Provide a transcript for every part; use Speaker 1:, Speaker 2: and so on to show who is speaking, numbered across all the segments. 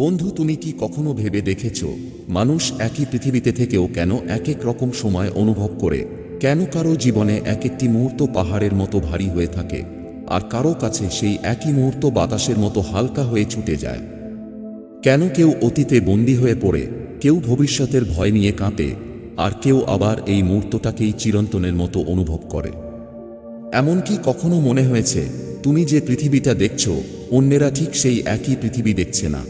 Speaker 1: বন্ধু, তুমি কি কখনো ভেবে দেখেছ, মানুষ একই পৃথিবীতে থেকেও কেন এক এক রকম সময় অনুভব করে? কেন কারও জীবনে এক একটি মুহূর্ত পাহাড়ের মতো ভারী হয়ে থাকে, আর কারও কাছে সেই একই মুহূর্ত বাতাসের মতো হালকা হয়ে ছুটে যায়? কেন কেউ অতীতে বন্দী হয়ে পড়ে, কেউ ভবিষ্যতের ভয় নিয়ে কাঁপে, আর কেউ আবার এই মুহূর্তটাকেই চিরন্তনের মতো অনুভব করে? এমনকি কখনো মনে হয়েছে, তুমি যে পৃথিবীটা দেখছ, অন্যেরা ঠিক সেই একই পৃথিবী দেখছে না।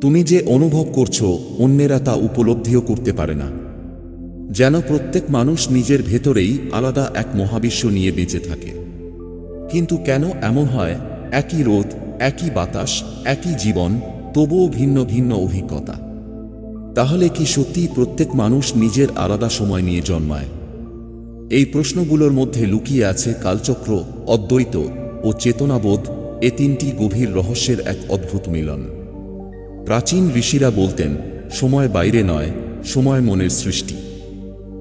Speaker 1: তুমি যে অনুভব করছ, অন্যেরা তা উপলব্ধিও করতে পারে না। যেন প্রত্যেক মানুষ নিজের ভেতরেই আলাদা এক মহাবিশ্ব নিয়ে বেঁচে থাকে। কিন্তু কেন এমন হয়, একই রোদ, একই বাতাস, একই জীবন, তবুও ভিন্ন ভিন্ন অভিজ্ঞতা? তাহলে কি সত্যি প্রত্যেক মানুষ নিজের আলাদা সময় নিয়ে জন্মায়? এই প্রশ্নগুলোর মধ্যে লুকিয়ে আছে কালচক্র, অদ্বৈত ও চেতনাবোধ, এ তিনটি গভীর রহস্যের এক অদ্ভুত মিলন। প্রাচীন ঋষিরা বলতেন, সময় বাইরে নয়, সময় মনের সৃষ্টি।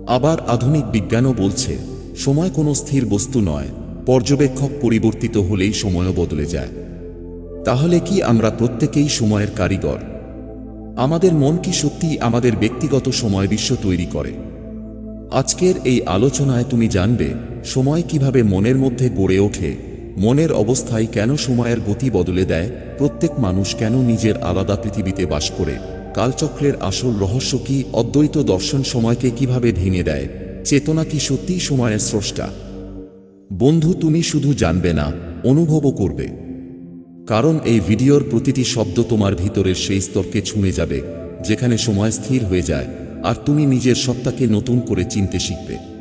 Speaker 1: আবার আধুনিক বিজ্ঞানও বলছে, সময় কোনো স্থির বস্তু নয়, পর্যবেক্ষক পরিবর্তিত হলেই সময়ও বদলে যায়। তাহলে কি আমরা প্রত্যেকেই সময়ের কারিগর? আমাদের মন কি সত্যি আমাদের ব্যক্তিগত সময় বিশ্ব তৈরি করে? আজকের এই আলোচনায় তুমি জানবে, সময় কীভাবে মনের মধ্যে গড়ে ওঠে মনের অবস্থায় কেন সময়ের গতি বদলে দেয়? প্রত্যেক মানুষ কেন নিজের আলাদা পৃথিবীতে বাস করে? কালচক্রের আসল রহস্য কি? অদ্বৈত দর্শন সময়কে কীভাবে ভেঙে দেয়? চেতনা কি সত্যিই সময়ের স্রষ্টা? বন্ধু, তুমি শুধু জানবে না, অনুভবও করবে। কারণ এই ভিডিওর প্রতিটি শব্দ তোমার ভিতরের সেই স্তরকে ছুঁয়ে যাবে, যেখানে সময় স্থির হয়ে যায়, আর তুমি নিজের সত্তাকে নতুন করে চিনতে শিখবে।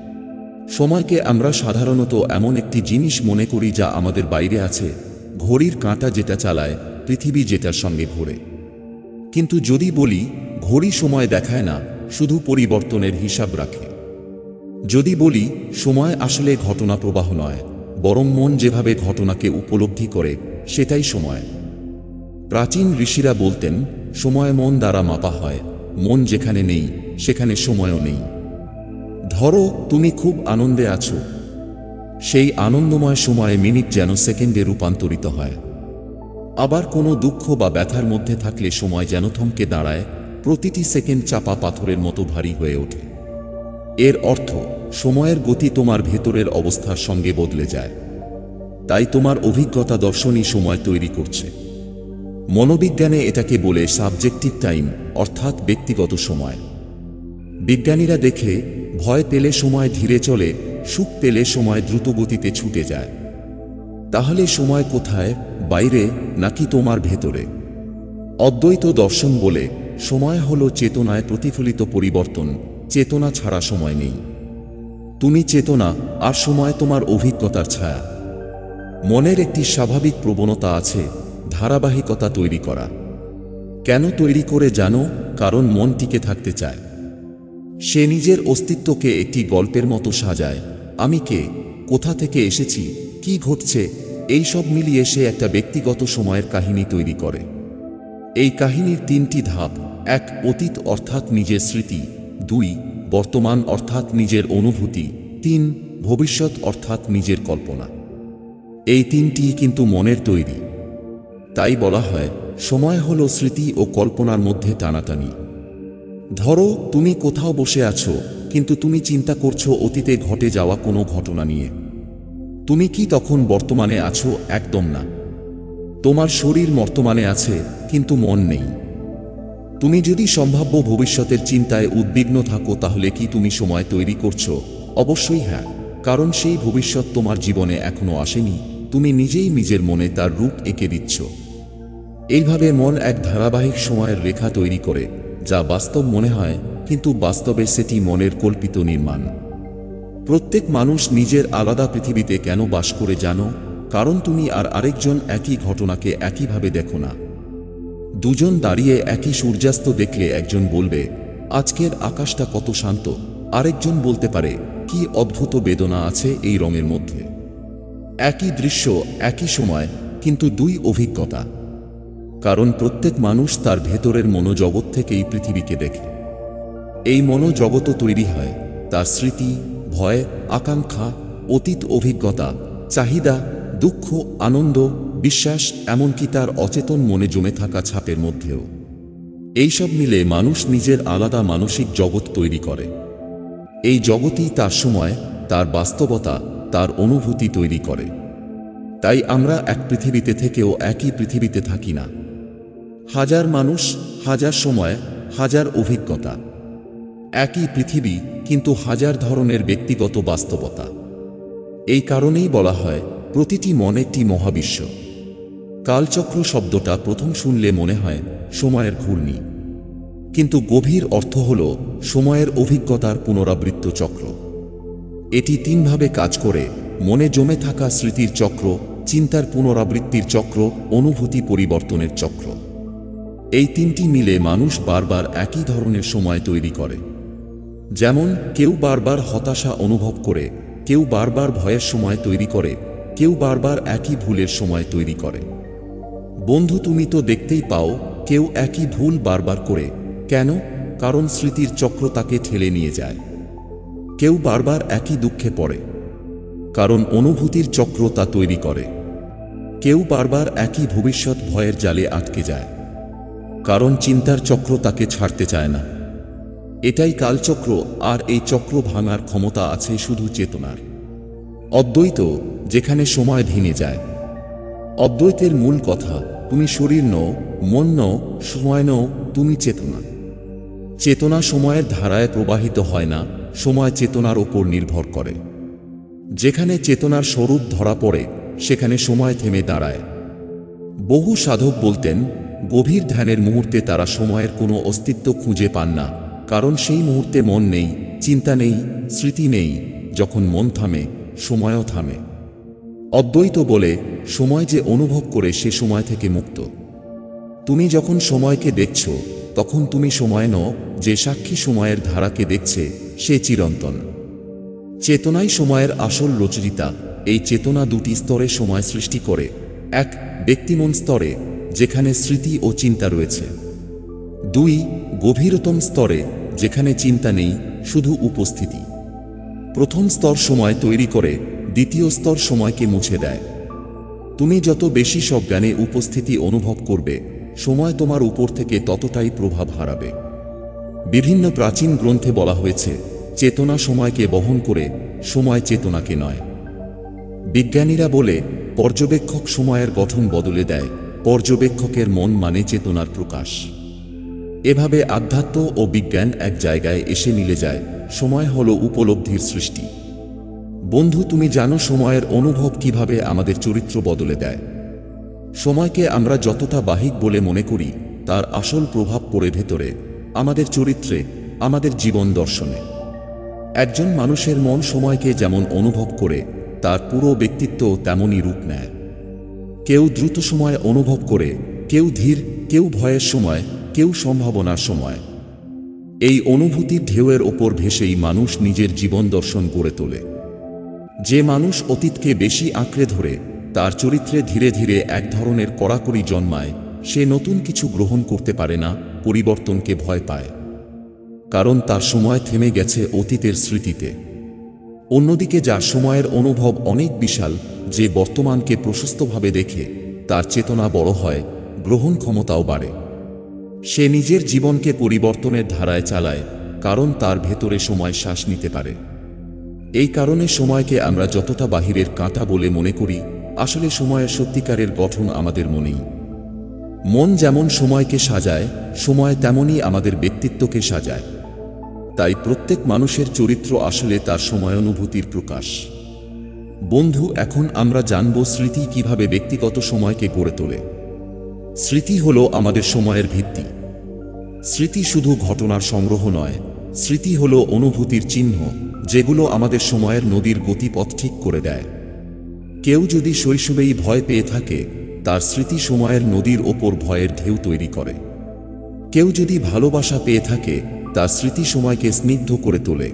Speaker 1: সময়কে আমরা সাধারণত এমন একটি জিনিস মনে করি যা আমাদের বাইরে আছে, ঘড়ির কাঁটা যেটা চালায়, পৃথিবী যেটার সঙ্গে ঘোরে। কিন্তু যদি বলি, ঘড়ি সময় দেখায় না, শুধু পরিবর্তনের হিসাব রাখে। যদি বলি, সময় আসলে ঘটনা প্রবাহ নয়, বরং মন যেভাবে ঘটনাকে উপলব্ধি করে, সেটাই সময়। প্রাচীন ঋষিরা বলতেন, সময় মন দ্বারা মাপা হয়, মন যেখানে নেই, সেখানে সময়ও নেই। ধরো, তুমি খুব আনন্দে আছো। সেই আনন্দময় সময়ে মিনিট যেন সেকেন্ডে রূপান্তরিত হয়। আবার কোনো দুঃখ বা ব্যথার মধ্যে থাকলে সময় যেন থমকে দাঁড়ায়, প্রতিটি সেকেন্ড চাপা পাথরের মতো ভারী হয়ে ওঠে। এর অর্থ, সময়ের গতি তোমার ভেতরের অবস্থার সঙ্গে বদলে যায়। তাই তোমার অভিজ্ঞতা দর্শনই সময় তৈরি করছে। মনোবিজ্ঞানে এটাকে বলে সাবজেক্টিভ টাইম অর্থাৎ ব্যক্তিগত সময়। বিজ্ঞানীরা দেখে ভয় পেলে সময় ধীরে চলে, সুখ পেলে সময় দ্রুতগতিতে ছুটে যায়। তাহলে সময় কোথায়, বাইরে, নাকি তোমার ভেতরে? অদ্বৈত দর্শন বলে, সময় হল চেতনায় প্রতিফলিত পরিবর্তন, চেতনা ছাড়া সময় নেই। তুমি চেতনা, আর সময় তোমার অভিজ্ঞতার ছায়া। মনের একটি স্বাভাবিক প্রবণতা আছে, ধারাবাহিকতা তৈরি করা। কেন তৈরি করে জানো, কারণ মন টিকে থাকতে চায়। সে নিজের অস্তিত্বকে একটি গল্পের মতো সাজায়। আমি কে? কোথা থেকে এসেছি? কি ঘটছে? এই সব মিলিয়ে সে একটা ব্যক্তিগত সময়ের কাহিনী তৈরি করে। এই কাহিনীর তিনটি ধাপ। এক, অতীত অর্থাৎ নিজের স্মৃতি। দুই, বর্তমান অর্থাৎ নিজের অনুভূতি। তিন, ভবিষ্যৎ অর্থাৎ নিজের কল্পনা। এই তিনটি কিন্তু মনের তৈরি। তাই বলা হয়, সময় হল স্মৃতি ও কল্পনার মধ্যে টানাটানি। ধরো, তুমি কোথাও বসে আছো, কিন্তু তুমি চিন্তা করছ অতীতে ঘটে যাওয়া কোনো ঘটনা নিয়ে। তুমি কি তখন বর্তমানে আছো? একদম না। তোমার শরীর বর্তমানে আছে, কিন্তু মন নেই। তুমি যদি সম্ভাব্য ভবিষ্যতের চিন্তায় উদ্বিগ্ন থাকো, তাহলে কি তুমি সময় তৈরি করছ? অবশ্যই হ্যাঁ কারণ সেই ভবিষ্যৎ তোমার জীবনে এখনও আসেনি, তুমি নিজেই নিজের মনে তার রূপ এঁকে দিচ্ছ। এইভাবে মন এক ধারাবাহিক সময়ের রেখা তৈরি করে। যা বাস্তব মনে হয়, কিন্তু বাস্তবে সেটি মনের কল্পিত নির্মাণ। প্রত্যেক মানুষ নিজের আলাদা পৃথিবীতে কেন বাস করে জানো? কারণ তুমি আর আরেকজন একই ঘটনাকে একইভাবে দেখো না। দুজন দাঁড়িয়ে একই সূর্যাস্ত দেখলে একজন বলবে, আজকের আকাশটা কত শান্ত। আরেকজন বলতে পারে, কি অদ্ভুত বেদনা আছে এই রঙের মধ্যে। একই দৃশ্য, একই সময়, কিন্তু দুই অভিজ্ঞতা। কারণ প্রত্যেক মানুষ তার ভেতরের মনোজগৎ থেকেই পৃথিবীকে দেখে। এই মনোজগৎ তৈরি হয় তার স্মৃতি, ভয়, আকাঙ্ক্ষা, অতীত অভিজ্ঞতা, চাহিদা, দুঃখ, আনন্দ, বিশ্বাস, এমনকি তার অচেতন মনে জমে থাকা ছাপের মধ্যেও। এইসব মিলে মানুষ নিজের আলাদা মানসিক জগৎ তৈরি করে। এই জগতই তার সময়, তার বাস্তবতা, তার অনুভূতি তৈরি করে। তাই আমরা এক পৃথিবীতে থেকেও একই পৃথিবীতে থাকি না। হাজার মানুষ, হাজার সময়, হাজার অভিজ্ঞতা। একই পৃথিবী, কিন্তু হাজার ধরনের ব্যক্তিগত বাস্তবতা। এই কারণেই বলা হয়, প্রতিটি মন একটি মহাবিশ্ব। কালচক্র শব্দটা প্রথম শুনলে মনে হয়, সময়ের ঘূর্ণি। কিন্তু গভীর অর্থ হল, সময়ের অভিজ্ঞতার পুনরাবৃত্ত চক্র। এটি তিনভাবে কাজ করে, মনে জমে থাকা স্মৃতির চক্র, চিন্তার পুনরাবৃত্তির চক্র, অনুভূতি পরিবর্তনের চক্র। এই তিনটি মিলে মানুষ বারবার একই ধরনের সময় তৈরি করে। যেমন, কেউ বারবার হতাশা অনুভব করে, কেউ বারবার ভয়ের সময় তৈরি করে, কেউ বারবার একই ভুলের সময় তৈরি করে। বন্ধু, তুমি তো দেখতেই পাও, কেউ একই ভুল বারবার করে। কেন? কারণ স্মৃতির চক্র তাকে ঠেলে নিয়ে যায়। কেউ বারবার একই দুঃখে পড়ে। কারণ অনুভূতির চক্র তা তৈরি করে। কেউ বারবার একই ভবিষ্যৎ ভয়ের জালে আটকে যায়। কারণ চিন্তার চক্র তাকে ছাড়তে চায় না। এটাই কালচক্র আর এই চক্র ভাঙার ক্ষমতা আছে শুধু চেতনার। অদ্বৈত, যেখানে সময় ভেঙে যায়। অদ্বৈতের মূল কথা, তুমি শরীর নও, মন নও, সময় নও, তুমি চেতনা। চেতনা সময়ের ধারায় প্রবাহিত হয় না, সময় চেতনার ওপর নির্ভর করে। যেখানে চেতনার স্বরূপ ধরা পড়ে, সেখানে সময় থেমে দাঁড়ায়। বহু সাধক বলতেন গভীর ধ্যানের মুহূর্তে তারা সময়ের কোনো অস্তিত্ব খুঁজে পান না, কারণ সেই মুহূর্তে মন নেই, চিন্তা নেই, স্মৃতি নেই, যখন মন থামে, সময়ও থামে। অদ্বৈত বলে, সময় যে অনুভব করে সে সময় থেকে মুক্ত। তুমি যখন সময়কে দেখছ, তখন তুমি সময় নও, যে সাক্ষী সময়ের ধারাকে দেখছে, সে চিরন্তন। চেতনাই সময়ের আসল রচয়িতা এই চেতনা দুটি স্তরে সময় সৃষ্টি করে, এক ব্যক্তিমন স্তরে যেখানে স্মৃতি ও চিন্তা রয়েছে। দুই, গভীরতম স্তরে, যেখানে চিন্তা নেই, শুধু উপস্থিতি। প্রথম স্তর সময় তৈরি করে, দ্বিতীয় স্তর সময়কে মুছে দেয়। তুমি যত বেশি সজ্ঞানে উপস্থিতি অনুভব করবে, সময় তোমার উপর থেকে ততটাই প্রভাব হারাবে। বিভিন্ন প্রাচীন গ্রন্থে বলা হয়েছে, চেতনা সময়কে বহন করে, সময় চেতনাকে নয়। বিজ্ঞানীরা বলে, পর্যবেক্ষক সময়ের গঠন বদলে দেয় পর্যবেক্ষকের মন মানে চেতনার প্রকাশ। এভাবে আধ্যাত্ম ও বিজ্ঞান এক জায়গায় এসে মিলে যায়, সময় হল উপলব্ধির সৃষ্টি। বন্ধু, তুমি জানো সময়ের অনুভব কীভাবে আমাদের চরিত্র বদলে দেয়। সময়কে আমরা যতটা বাহিক বলে মনে করি, তার আসল প্রভাব পড়ে ভেতরে, আমাদের চরিত্রে, আমাদের জীবন দর্শনে। একজন মানুষের মন সময়কে যেমন অনুভব করে, তার পুরো ব্যক্তিত্ব তেমনই রূপ নেয়। কেউ দ্রুত সময় অনুভব করে, কেউ ধীর, কেউ ভয়ের সময়, কেউ সম্ভাবনার সময়। এই অনুভূতির ঢেউয়ের ওপর ভেসেই মানুষ নিজের জীবন দর্শন গড়ে তোলে। যে মানুষ অতীতকে বেশি আঁকড়ে ধরে, তার চরিত্রে ধীরে ধীরে এক ধরনের কড়াকড়ি জন্মায়, সে নতুন কিছু গ্রহণ করতে পারে না, পরিবর্তনকে ভয় পায়। কারণ তার সময় থেমে গেছে অতীতের স্মৃতিতে। অন্যদিকে যার সময়ের অনুভব অনেক বিশাল, যে বর্তমানকে প্রশস্তভাবে দেখে তার চেতনা বড় হয়, গ্রহণ ক্ষমতাও বাড়ে। সে নিজের জীবনকে পরিবর্তনের ধারায় চালায়, কারণ তার ভেতরে সময় শ্বাস নিতে পারে। এই কারণে সময়কে আমরা যতটা বাহিরের কাঁটা বলে মনে করি, আসলে সময়ের সত্যিকারের গঠন আমাদের মনেই। মন যেমন সময়কে সাজায়, সময় তেমনই আমাদের ব্যক্তিত্বকে সাজায়। তাই প্রত্যেক মানুষের চরিত্র আসলে তার সময়ানুভূতির প্রকাশ। বন্ধু, এখন আমরা জানব স্মৃতি কীভাবে ব্যক্তিগত সময়কে গড়ে তোলে। স্মৃতি হল আমাদের সময়ের ভিত্তি। স্মৃতি শুধু ঘটনার সংগ্রহ নয়, স্মৃতি হল অনুভূতির চিহ্ন, যেগুলো আমাদের সময়ের নদীর গতিপথ ঠিক করে দেয়। কেউ যদি শৈশবেই ভয় পেয়ে থাকে, তার স্মৃতি সময়ের নদীর ওপর ভয়ের ঢেউ তৈরি করে। কেউ যদি ভালোবাসা পেয়ে থাকে তার স্মৃতি সময়কে স্নিগ্ধ করে তোলে।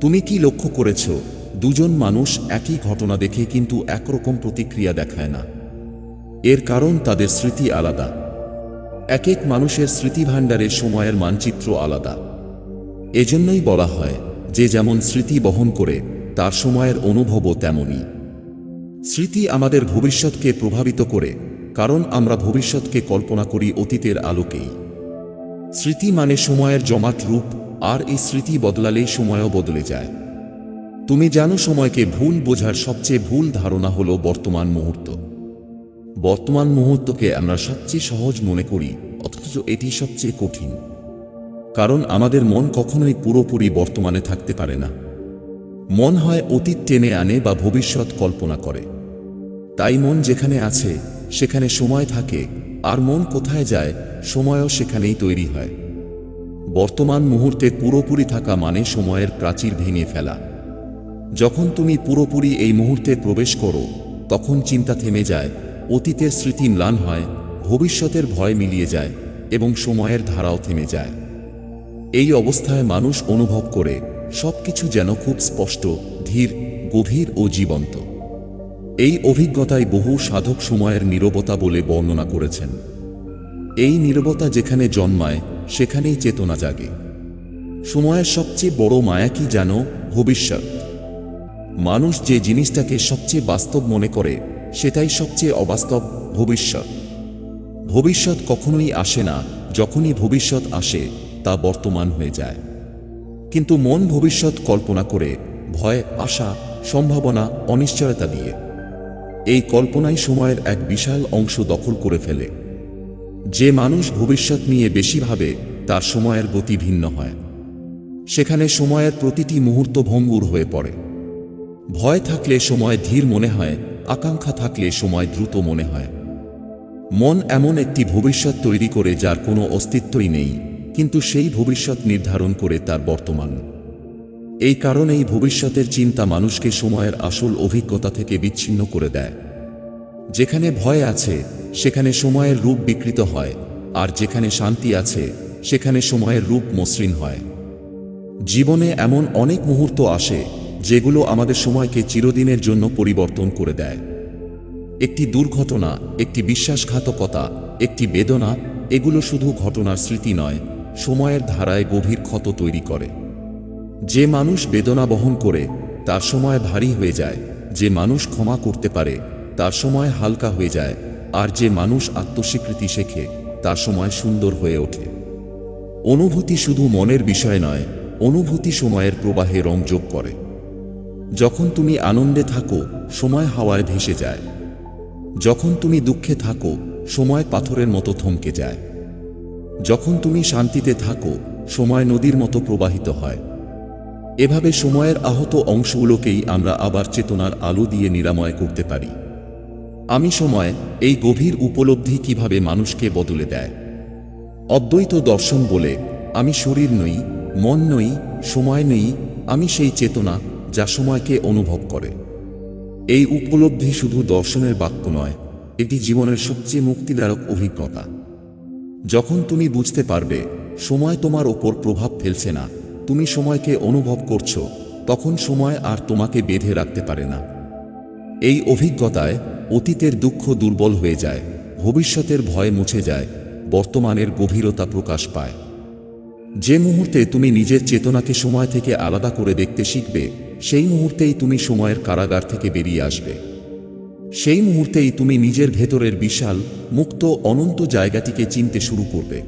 Speaker 1: তুমি কি লক্ষ্য করেছ, দুজন মানুষ একই ঘটনা দেখে কিন্তু একরকম প্রতিক্রিয়া দেখায় না। এর কারণ তাদের স্মৃতি আলাদা। এক এক মানুষের স্মৃতিভাণ্ডারে সময়ের মানচিত্র আলাদা। এজন্যই বলা হয়, যে যেমন স্মৃতি বহন করে, তার সময়ের অনুভবও তেমনই। স্মৃতি আমাদের ভবিষ্যৎকে প্রভাবিত করে, কারণ আমরা ভবিষ্যৎকে কল্পনা করি অতীতের আলোকেই। স্মৃতি মানে সময়ের জমাট রূপ, আর এই স্মৃতি বদলালেই সময়ও বদলে যায়। তুমি জানো সময়কে ভুল বোঝার সবচেয়ে ভুল ধারণা হলো বর্তমান মুহূর্ত। বর্তমান মুহূর্তকে আমরা সবচেয়ে সহজ মনে করি, অথচ এটি সবচেয়ে কঠিন। কারণ আমাদের মন কখনোই পুরোপুরি বর্তমানে থাকতে পারে না। মন হয় অতীত টেনে আনে বা ভবিষ্যৎ কল্পনা করে। তাই মন যেখানে আছে সেখানে সময় থাকে আর মন কোথায় যায়, সময়ও সেখানেই তৈরি হয়। বর্তমান মুহূর্তে পুরোপুরি থাকা মানে সময়ের প্রাচীর ভেঙে ফেলা। যখন তুমি পুরোপুরি এই মুহূর্তে প্রবেশ করো, তখন চিন্তা থেমে যায়, অতীতের স্মৃতি ম্লান হয়, ভবিষ্যতের ভয় মিলিয়ে যায় এবং সময়ের ধারাও থেমে যায়। এই অবস্থায় মানুষ অনুভব করে, সবকিছু যেন খুব স্পষ্ট, ধীর, গভীর ও জীবন্ত। এই অভিজ্ঞতায় বহু সাধক সময়ের নীরবতা বলে বর্ণনা করেছেন। এই নীরবতা যেখানে জন্মায়, সেখানেই চেতনা জাগে। সময়ের সবচেয়ে বড় মায়া কি জানো? ভবিষ্যৎ। মানুষ যে জিনিসটাকে সবচেয়ে বাস্তব মনে করে, সেটাই সবচেয়ে অবাস্তব ভবিষ্যৎ। ভবিষ্যৎ কখনোই আসে না, যখনই ভবিষ্যৎ আসে, তা বর্তমান হয়ে যায়। কিন্তু মন ভবিষ্যৎ কল্পনা করে, ভয়, আশা, সম্ভাবনা, অনিশ্চয়তা দিয়ে। এই কল্পনাই সময়ের এক বিশাল অংশ দখল করে ফেলে। যে মানুষ ভবিষ্যৎ নিয়ে বেশি ভাবে, তার সময়ের গতি ভিন্ন হয়। সেখানে সময়ের প্রতিটি মুহূর্ত ভঙ্গুর হয়ে পড়ে। ভয় থাকলে সময় ধীর মনে হয়, আকাঙ্ক্ষা থাকলে সময় দ্রুত মনে হয়। মন এমন একটি ভবিষ্যৎ তৈরি করে যার কোনো অস্তিত্বই নেই, কিন্তু সেই ভবিষ্যৎ নির্ধারণ করে তার বর্তমান। এই কারণেই ভবিষ্যতের চিন্তা মানুষকে সময়ের আসল অভিজ্ঞতা থেকে বিচ্ছিন্ন করে দেয়। যেখানে ভয় আছে, সেখানে সময়ের রূপ বিকৃত হয়, আর যেখানে শান্তি আছে, সেখানে সময়ের রূপ মসৃণ হয়। জীবনে এমন অনেক মুহূর্ত আসে, যেগুলো আমাদের সময়কে চিরদিনের জন্য পরিবর্তন করে দেয়। একটি দুর্ঘটনা, একটি বিশ্বাসঘাতকতা, একটি বেদনা, এগুলো শুধু ঘটনার স্মৃতি নয়, সময়ের ধারায় গভীর ক্ষত তৈরি করে। যে মানুষ বেদনা বহন করে, তার সময় ভারী হয়ে যায়। যে মানুষ ক্ষমা করতে পারে, তার সময় হালকা হয়ে যায়। আর যে মানুষ আত্মস্বীকৃতি শেখে, তার সময় সুন্দর হয়ে ওঠে। অনুভূতি শুধু মনের বিষয় নয়, অনুভূতি সময়ের প্রবাহে রং যোগ করে। যখন তুমি আনন্দে থাকো, সময় হাওয়ায় ভেসে যায়। যখন তুমি দুঃখে থাকো, সময় পাথরের মতো থমকে যায়। যখন তুমি শান্তিতে থাকো, সময় নদীর মতো প্রবাহিত হয়। এভাবে সময়ের আহত অংশগুলোকেই আমরা আবার চেতনার আলো দিয়ে নিরাময় করতে পারি। আমি সময়, এই গভীর উপলব্ধি কীভাবে মানুষকে বদলে দেয়? অদ্বৈত দর্শন বলে, আমি শরীর নই, মন নই, সময় নেই, আমি সেই চেতনা যা সময়কে অনুভব করে। এই উপলব্ধি শুধু দর্শনের বাক্য নয়, এটি জীবনের সবচেয়ে মুক্তিদায়ক অভিজ্ঞতা। যখন তুমি বুঝতে পারবে, সময় তোমার ওপর প্রভাব ফেলছে না তুমি সময়কে অনুভব করছ, তখন সময় আর তোমাকে বেঁধে রাখতে পারে না। এই অভিজ্ঞতায় অতীতের দুঃখ দুর্বল হয়ে যায়, ভবিষ্যতের ভয় মুছে যায়, বর্তমানের গভীরতা প্রকাশ পায়। যে মুহূর্তে তুমি নিজের চেতনাকে সময় থেকে আলাদা করে দেখতে শিখবে, সেই মুহূর্তেই তুমি সময়ের কারাগার থেকে বেরিয়ে আসবে। সেই মুহূর্তেই তুমি নিজের ভেতরের বিশাল, মুক্ত, অনন্ত জায়গাটিকে চিনতে শুরু করবে।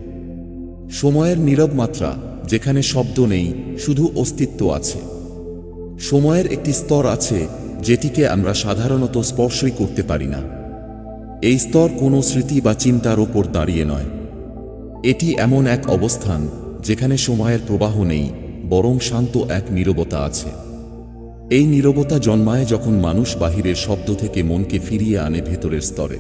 Speaker 1: সময়ের নীরব মাত্রা যেখানে শব্দ নেই, শুধু অস্তিত্ব আছে। সময়ের একটি স্তর আছে যেটিকে আমরা সাধারণত স্পর্শই করতে পারি না। এই স্তর কোনো স্মৃতি বা চিন্তার ওপর দাঁড়িয়ে নয়। এটি এমন এক অবস্থান যেখানে সময়ের প্রবাহ নেই, বরং শান্ত এক নীরবতা আছে। এই নীরবতা জন্মায় যখন মানুষ বাহিরের শব্দ থেকে মনকে ফিরিয়ে আনে ভেতরের স্তরে।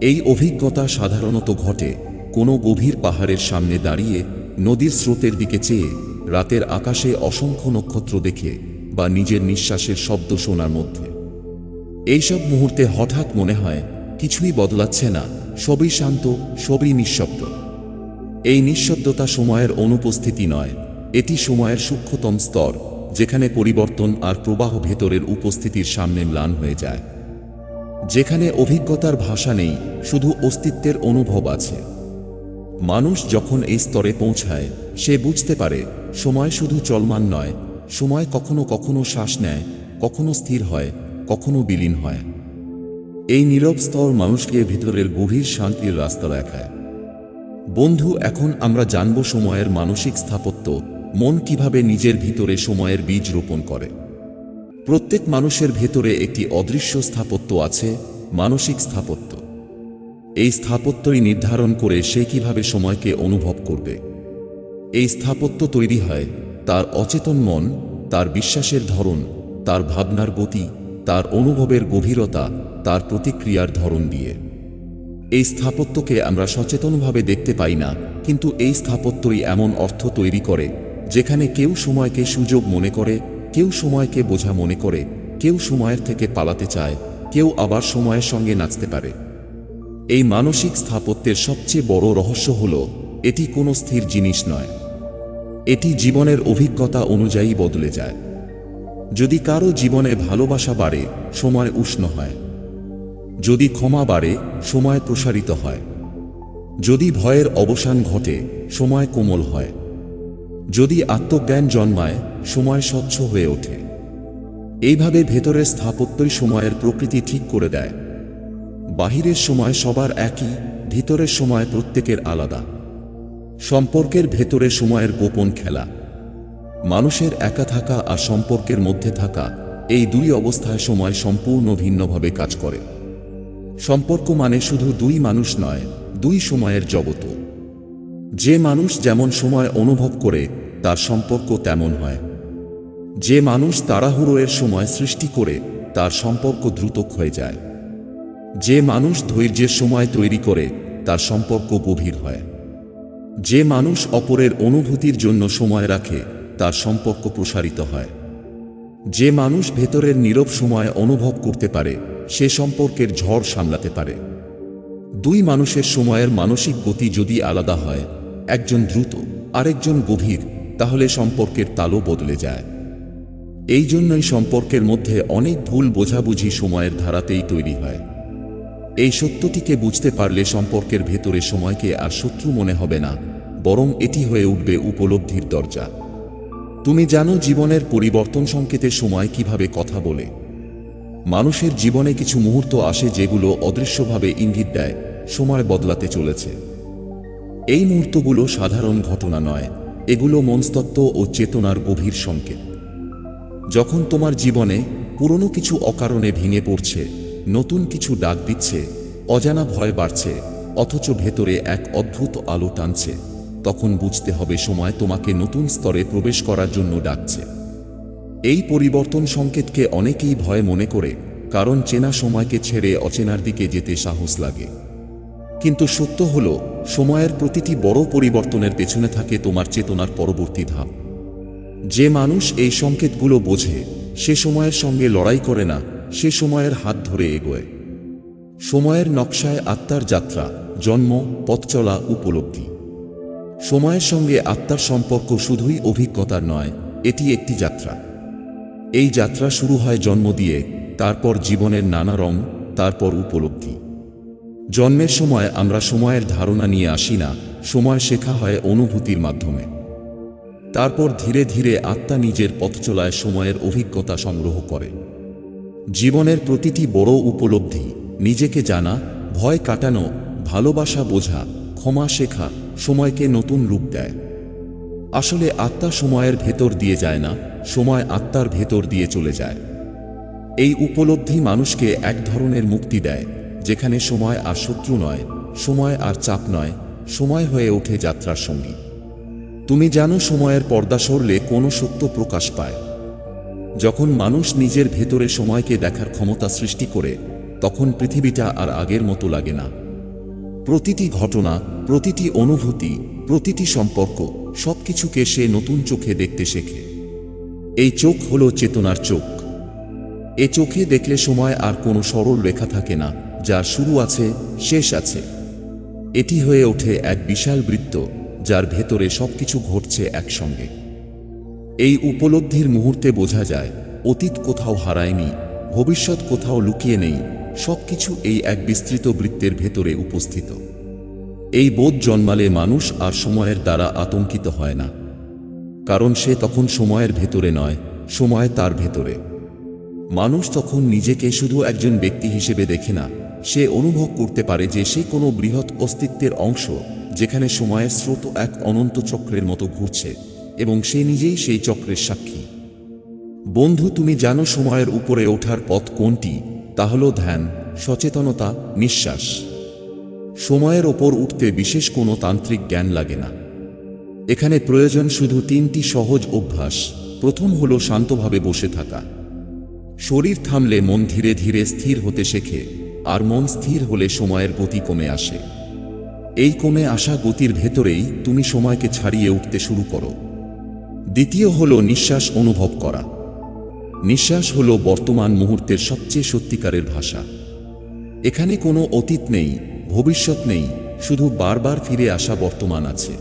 Speaker 1: এই অভিজ্ঞতা সাধারণত ঘটে কোনো গভীর পাহাড়ের সামনে দাঁড়িয়ে নদীর স্রোতের দিকে চেয়ে রাতের আকাশে অসংখ্য নক্ষত্র দেখে বা নিজের নিঃশ্বাসের শব্দ শোনার মধ্যে। এইসব মুহূর্তে হঠাৎ মনে হয়, কিছুই বদলাচ্ছে না, সবই শান্ত, সবই নিঃশব্দ। এই নিঃশব্দতা সময়ের অনুপস্থিতি নয়, এটি সময়ের সূক্ষ্মতম স্তর, যেখানে পরিবর্তন আর প্রবাহ ভেতরের উপস্থিতির সামনে ম্লান হয়ে যায়। যেখানে অভিজ্ঞতার ভাষা নেই, শুধু অস্তিত্বের অনুভব আছে। মানুষ যখন এই স্তরে পৌঁছায়, সে বুঝতে পারে, সময় শুধু চলমান নয়, সময় কখনো কখনো শ্বাস নেয়, কখনো স্থির হয়, কখনো বিলীন হয়। এই নীরব স্তর মানুষকে ভিতরের গভীর শান্তির রাস্তা দেখায়। বন্ধু, এখন আমরা জানব সময়ের মানসিক স্থাপত্য, মন কীভাবে নিজের ভিতরে সময়ের বীজ রোপণ করে। প্রত্যেক মানুষের ভেতরে একটি অদৃশ্য স্থাপত্য আছে, মানসিক স্থাপত্য। এই স্থাপত্যই নির্ধারণ করে সে কীভাবে সময়কে অনুভব করবে। এই স্থাপত্য তৈরি হয় তার অচেতন মন, তার বিশ্বাসের ধরন, তার ভাবনার গতি, তার অনুভবের গভীরতা, তার প্রতিক্রিয়ার ধরন দিয়ে। এই স্থাপত্যকে আমরা সচেতনভাবে দেখতে পাই না, কিন্তু এই স্থাপত্যই এমন অর্থ তৈরি করে, যেখানে কেউ সময়কে সুযোগ মনে করে, কেউ সময়কে বোঝা মনে করে, কেউ সময়ের থেকে পালাতে চায়, কেউ আবার সময়ের সঙ্গে নাচতে পারে। এই মানসিক স্থাপত্যের সবচেয়ে বড় রহস্য হল, এটি কোনো স্থির জিনিস নয়। এটি জীবনের অভিজ্ঞতা অনুযায়ী বদলে যায়। যদি কারও জীবনে ভালোবাসা বাড়ে, সময় উষ্ণ হয়। যদি ক্ষমা বাড়ে, সময় প্রসারিত হয়। যদি ভয়ের অবসান ঘটে, সময় কোমল হয়। যদি আত্মজ্ঞান জন্মায়, সময় স্বচ্ছ হয়ে ওঠে। এইভাবে ভেতরের স্থাপত্যই সময়ের প্রকৃতি ঠিক করে দেয়। বাহিরের সময় সবার একই, ভিতরের সময় প্রত্যেকের আলাদা। সম্পর্কের ভেতরে সময়ের গোপন খেলা। মানুষের একা থাকা আর সম্পর্কের মধ্যে থাকা এই দুই অবস্থায় সময় সম্পূর্ণ ভিন্নভাবে কাজ করে। সম্পর্ক মানে শুধু দুই মানুষ নয়, দুই সময়ের জগত যে মানুষ যেমন সময় অনুভব করে, তার সম্পর্ক তেমন হয়। যে মানুষ তাড়াহুড়োয়ের সময় সৃষ্টি করে, তার সম্পর্ক দ্রুত ক্ষয়ে যায়। যে মানুষ ধৈর্যের সময় তৈরি করে, তার সম্পর্ক গভীর হয়। যে মানুষ অপরের অনুভূতির জন্য সময় রাখে, তার সম্পর্ক প্রসারিত হয়। যে মানুষ ভেতরের নীরব সময় অনুভব করতে পারে, সে সম্পর্কের ঝড় সামলাতে পারে। দুই মানুষের সময়ের মানসিক গতি যদি আলাদা হয়, একজন দ্রুত, আরেকজন গভীর, তাহলে সম্পর্কের তালও বদলে যায়। এই জন্যই সম্পর্কের মধ্যে অনেক ভুল বোঝাবুঝি সময়ের ধারাতেই তৈরি হয়। এই সত্যটিকে বুঝতে পারলে সম্পর্কের ভেতরে সময়কে আর শত্রু মনে হবে না, বরং এটি হয়ে উঠবে উপলব্ধির দরজা। তুমি জানো জীবনের পরিবর্তন সংকেতে সময় কীভাবে কথা বলে। মানুষের জীবনে কিছু মুহূর্ত আসে যেগুলো অদৃশ্যভাবে ইঙ্গিত দেয়, সময় বদলাতে চলেছে। এই মুহূর্তগুলো সাধারণ ঘটনা নয়, এগুলো মনস্তত্ত্ব ও চেতনার গভীর সংকেত। যখন তোমার জীবনে পুরনো কিছু অকারণে ভেঙে পড়ছে নতুন কিছু ডাক দিচ্ছে, অজানা ভয় বাড়ছে, অথচ ভেতরে এক অদ্ভুত আলো টানছে। তখন বুঝতে হবে সময় তোমাকে নতুন স্তরে প্রবেশ করার জন্য ডাকছে। এই পরিবর্তন সংকেতকে অনেকেই ভয় মনে করে, কারণ চেনা সময়কে ছেড়ে অচেনার দিকে যেতে সাহস লাগে। কিন্তু সত্য হল, সময়ের প্রতিটি বড় পরিবর্তনের পেছনে থাকে তোমার চেতনার পরবর্তী ধাপ। যে মানুষ এই সংকেতগুলো বোঝে, সে সময়ের সঙ্গে লড়াই করে না সে সময়ের হাত ধরে এগোয়। সময়ের নকশায় আত্মার যাত্রা, জন্ম, পথ চলা, উপলব্ধি। সময়ের সঙ্গে আত্মার সম্পর্ক শুধুই অভিজ্ঞতার নয়, এটি একটি যাত্রা। এই যাত্রা শুরু হয় জন্ম দিয়ে, তারপর জীবনের নানা রং, তারপর উপলব্ধি। জন্মের সময় আমরা সময়ের ধারণা নিয়ে আসি না, সময় শেখা হয় অনুভূতির মাধ্যমে। তারপর ধীরে ধীরে আত্মা নিজের পথ চলায় সময়ের অভিজ্ঞতা সংগ্রহ করে। জীবনের প্রতিটি বড় উপলব্ধি, নিজেকে জানা, ভয় কাটানো, ভালোবাসা বোঝা, ক্ষমা শেখা, সময়কে নতুন রূপ দেয়। আসলে আত্মা সময়ের ভেতর দিয়ে যায় না, সময় আত্মার ভেতর দিয়ে চলে যায়। এই উপলব্ধি মানুষকে এক ধরনের মুক্তি দেয়, যেখানে সময় আর শত্রু নয়, সময় আর চাপ নয়, সময় হয়ে ওঠে যাত্রার সঙ্গী। তুমি জানো সময়ের পর্দা সরলে কোনো সত্য প্রকাশ পায়। যখন মানুষ নিজের ভেতরে সময়কে দেখার ক্ষমতা সৃষ্টি করে, তখন পৃথিবীটা আর আগের মতো লাগে না। প্রতিটি ঘটনা, প্রতিটি অনুভূতি, প্রতিটি সম্পর্ক সবকিছুকে সে নতুন চোখে দেখতে শেখে। এই চোখ হলো চেতনার চোখ। এ চোখে দেখলে সময় আর কোনো সরল রেখা থাকে না, যার শুরু আছে, শেষ আছে। এটি হয়ে ওঠে এক বিশাল বৃত্ত, যার ভেতরে সবকিছু ঘটছে একসঙ্গে। এই উপলব্ধির মুহূর্তে বোঝা যায়, অতীত কোথাও হারায়নি, ভবিষ্যৎ কোথাও লুকিয়ে নেই, সবকিছু এই এক বিস্তৃত বৃত্তের ভেতরে উপস্থিত। এই বোধ জন্মালে মানুষ আর সময়ের দ্বারা আতঙ্কিত হয় না। কারণ সে তখন সময়ের ভেতরে নয়, সময় তার ভেতরে। মানুষ তখন নিজেকে শুধু একজন ব্যক্তি হিসেবে দেখে না, সে অনুভব করতে পারে যে সে কোনো বৃহৎ অস্তিত্বের অংশ, যেখানে সময়ের স্রোত এক অনন্ত চক্রের মতো ঘুরছে। এবং সে নিজেই সেই চক্রের সাক্ষী। বন্ধু, তুমি জানো সময়ের উপরে ওঠার পথ কোনটি? তা হল ধ্যান, সচেতনতা, নিঃশ্বাস। সময়ের ওপর উঠতে বিশেষ কোনো তান্ত্রিক জ্ঞান লাগে না। এখানে প্রয়োজন শুধু তিনটি সহজ অভ্যাস। প্রথম হল শান্তভাবে বসে থাকা। শরীর থামলে মন ধীরে ধীরে স্থির হতে শেখে, আর মন স্থির হলে সময়ের গতি কমে আসে। এই কমে আসা গতির ভেতরেই তুমি সময়কে ছাড়িয়ে উঠতে শুরু করো। দ্বিতীয় হল নিঃশ্বাস অনুভব করা। নিঃশ্বাস হল বর্তমান মুহূর্তের সবচেয়ে সত্যিকারের ভাষা। এখানে কোনো অতীত নেই, ভবিষ্যৎ নেই, শুধু বারবার ফিরে আসা বর্তমান আছে।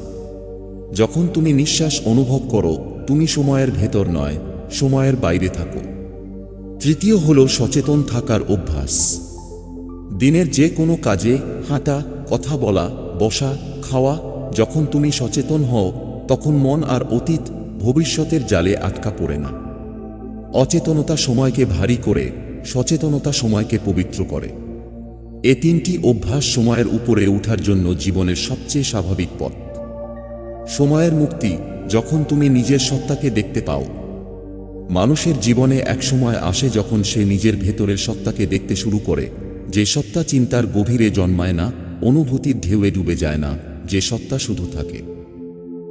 Speaker 1: যখন তুমি নিঃশ্বাস অনুভব করো, তুমি সময়ের ভেতর নয়, সময়ের বাইরে থাকো। তৃতীয় হল সচেতন থাকার অভ্যাস। দিনের যে কোনো কাজে হাঁটা, কথা বলা, বসা, খাওয়া, যখন তুমি সচেতন হও, তখন মন আর অতীত ভবিষ্যতের জালে আটকা পড়ে না। অচেতনতা সময়কে ভারী করে, সচেতনতা সময়কে পবিত্র করে। এ তিনটি অভ্যাস সময়ের উপরে ওঠার জন্য জীবনের সবচেয়ে স্বাভাবিক পথ। সময়ের মুক্তি যখন তুমি নিজের সত্তাকে দেখতে পাও। মানুষের জীবনে এক সময় আসে যখন সে নিজের ভেতরের সত্তাকে দেখতে শুরু করে, যে সত্তা চিন্তার গভীরে জন্মায় না, অনুভূতির ঢেউয়ে ডুবে যায় না, যে সত্তা শুধু থাকে।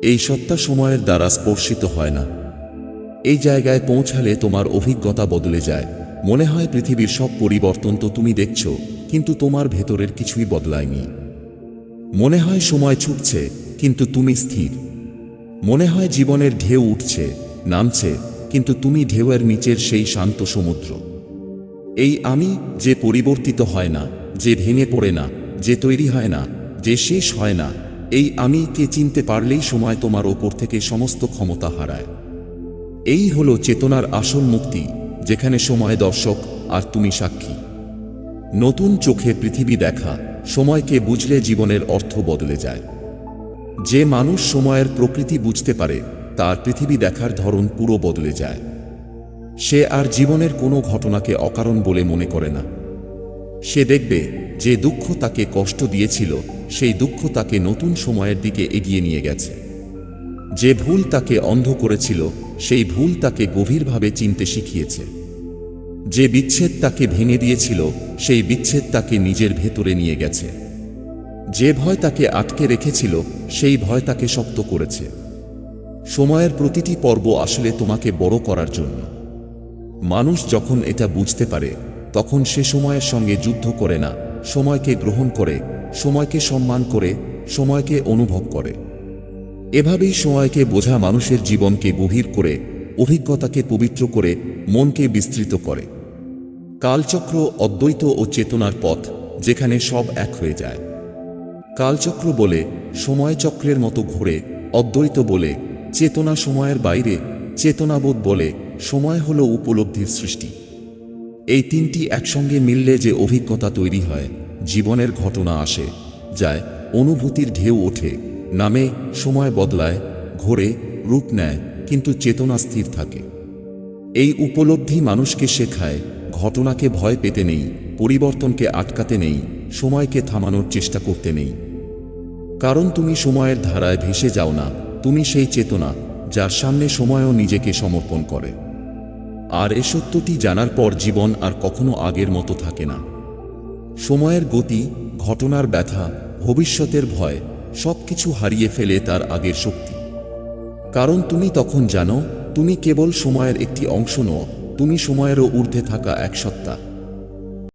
Speaker 1: এই সত্তা সময়ের দ্বারা স্পর্শিত হয় না। এই জায়গায় পৌঁছালে তোমার অভিজ্ঞতা বদলে যায়। মনে হয় পৃথিবীর সব পরিবর্তন তো তুমি দেখছ, কিন্তু তোমার ভেতরের কিছুই বদলায়নি। মনে হয় সময় ছুটছে, কিন্তু তুমি স্থির। মনে হয় জীবনের ঢেউ উঠছে, নামছে, কিন্তু তুমি ঢেউয়ের নিচের সেই শান্ত সমুদ্র। এই আমি যে পরিবর্তিত হয় না, যে ভেঙে পড়ে না, যে তৈরি হয় না, যে শেষ হয় না এই আমি কে চিনতে পারলেই সময় তোমার ওপর থেকে সমস্ত ক্ষমতা হারায়। এই হলো চেতনার আসল মুক্তি, যেখানে সময় দর্শক আর তুমি সাক্ষী। নতুন চোখে পৃথিবী দেখা, সময়কে বুঝলে জীবনের অর্থ বদলে যায়। যে মানুষ সময়ের প্রকৃতি বুঝতে পারে, তার পৃথিবী দেখার ধরন পুরো বদলে যায়। সে আর জীবনের কোনো ঘটনাকে অকারণ বলে মনে করে না। সে দেখবে যে দুঃখ তাকে কষ্ট দিয়েছিল সেই দুঃখ তাকে নতুন সময়ের দিকে এগিয়ে নিয়ে গেছে। যে ভুল তাকে অন্ধ করেছিল, সেই ভুল তাকে গভীরভাবে চিনতে শিখিয়েছে। যে বিচ্ছেদ তাকে ভেঙে দিয়েছিল, সেই বিচ্ছেদ তাকে নিজের ভেতরে নিয়ে গেছে। যে ভয় তাকে আটকে রেখেছিল, সেই ভয় তাকে শক্ত করেছে। সময়ের প্রতিটি পর্ব আসলে তোমাকে বড় করার জন্য। মানুষ যখন এটা বুঝতে পারে, তখন সে সময়ের সঙ্গে যুদ্ধ করে না, সময়কে গ্রহণ করে সময়কে সম্মান করে, সময়কে অনুভব করে। এভাবেই সময়কে বোঝা মানুষের জীবনকে গভীর করে, অভিজ্ঞতাকে পবিত্র করে, মনকে বিস্তৃত করে। কালচক্র অদ্বৈত ও চেতনার পথ, যেখানে সব এক হয়ে যায়। কালচক্র বলে সময় চক্রের মতো ঘুরে, অদ্বৈত বলে, চেতনা সময়ের বাইরে, চেতনাবোধ বলে, সময় হল উপলব্ধির সৃষ্টি। এই তিনটি একসঙ্গে মিললে যে অভিজ্ঞতা তৈরি হয় জীবনের ঘটনা আসে, যায় অনুভূতির ঢেউ ওঠে, নামে সময় বদলায়, ঘোরে, রূপ নেয়, কিন্তু চেতনা স্থির থাকে। এই উপলব্ধি মানুষকে শেখায়, ঘটনাকে ভয় পেতে নেই, পরিবর্তনকে আটকাতে নেই, সময়কে থামানোর চেষ্টা করতে নেই। কারণ তুমি সময়ের ধারায় ভেসে যাও না, তুমি সেই চেতনা, যার সামনে সময়ও নিজেকে সমর্পণ করে। আর এ সত্যটি জানার পর জীবন আর কখনো আগের মতো থাকে না। সময়ের গতি, ঘটনার ব্যথা, ভবিষ্যতের ভয় সব কিছু হারিয়ে ফেলে তার আগের শক্তি। কারণ তুমি তখন জানো, তুমি কেবল সময়ের একটি অংশ নও, তুমি সময়েরও ঊর্ধ্বে থাকা এক সত্তা।